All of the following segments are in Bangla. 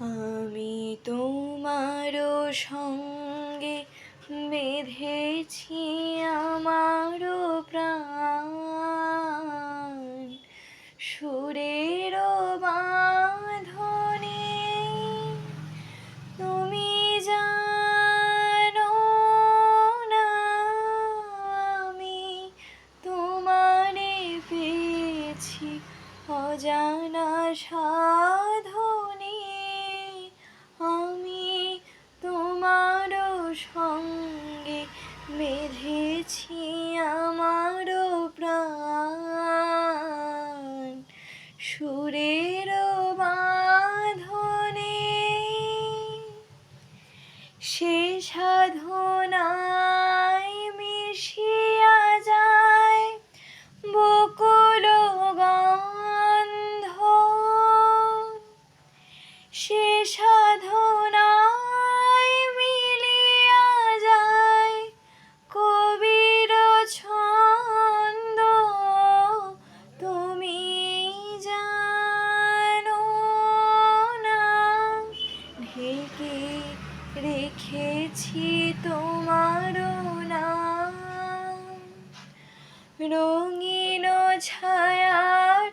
আমি তোমারও সঙ্গে বেঁধেছি আমারও প্রাণ। সুরের বাঁধনে তুমি জানো না আমি তোমারে পেয়েছি অজানা সাধনে সঙ্গে বেঁধেছি আমারও প্রাণ। রেখেছি তোমার নাম। রঙিন ছায়ার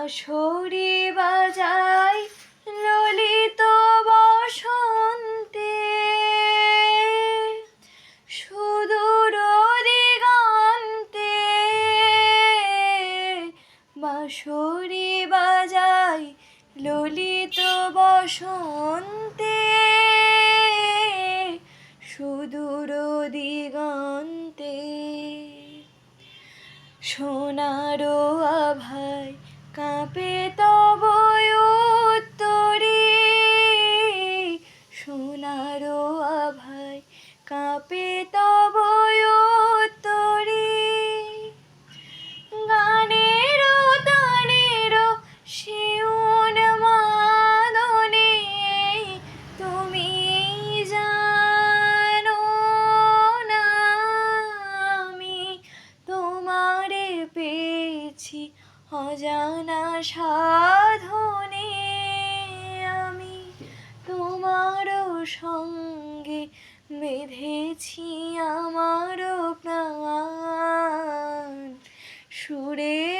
বাঁশরি বাজায় ললিত বসন্তে। সুদূর দিগন্তে বাঁশরি বাজায় ললিত বসন্তে। সুদূর দিগন্তে। সোনারো আভায় কাঁপে তব অজানা সাধনে আমি তোমার সঙ্গে বেঁধেছি আমার প্রাণ। সুরে